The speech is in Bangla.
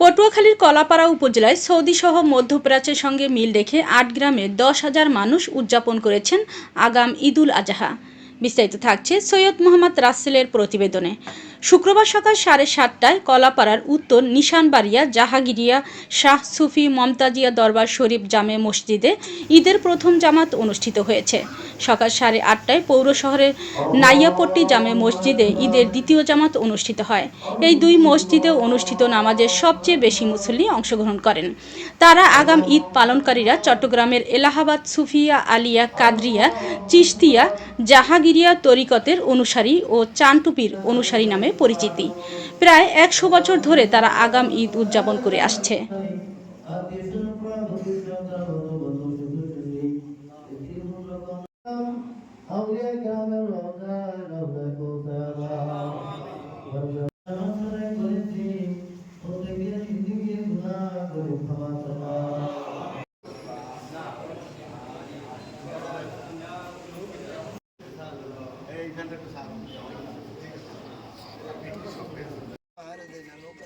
পটুয়াখালীর কলাপাড়া উপজেলায় সৌদিসহ মধ্যপ্রাচ্যের সঙ্গে মিল রেখে আট গ্রামে দশ হাজার মানুষ উদযাপন করেছেন আগাম ঈদুল আজহা। বিস্তারিত থাকছে সৈয়দ মোহাম্মদ রাসেলের প্রতিবেদনে। শুক্রবার সকাল সাড়ে সাতটায় কলাপাড়ার উত্তর নিশানবাড়িয়া জাহাগিরিয়া শাহ সুফি মমতাজিয়া দরবার শরীফ জামে মসজিদে ঈদের প্রথম জামাত অনুষ্ঠিত হয়েছে। সকাল সাড়ে আটটায় পৌর শহরের নাইয়াপট্টি জামে মসজিদে ঈদের দ্বিতীয় জামাত অনুষ্ঠিত হয়। এই দুই মসজিদে অনুষ্ঠিত নামাজের সবচেয়ে বেশি মুসল্লি অংশগ্রহণ করেন। তারা আগাম ঈদ পালনকারীরা চট্টগ্রামের এলাহাবাদ সুফিয়া আলিয়া কাদরিয়া চিশতিয়া জাহাগিরিয়া তরিকতের অনুসারী ও চানটুপির অনুসারী নামে পরিচিতি। প্রায় একশো বছর ধরে তারা আগাম ঈদ উদযাপন করে আসছে। এইখানটা একটু সাহায্য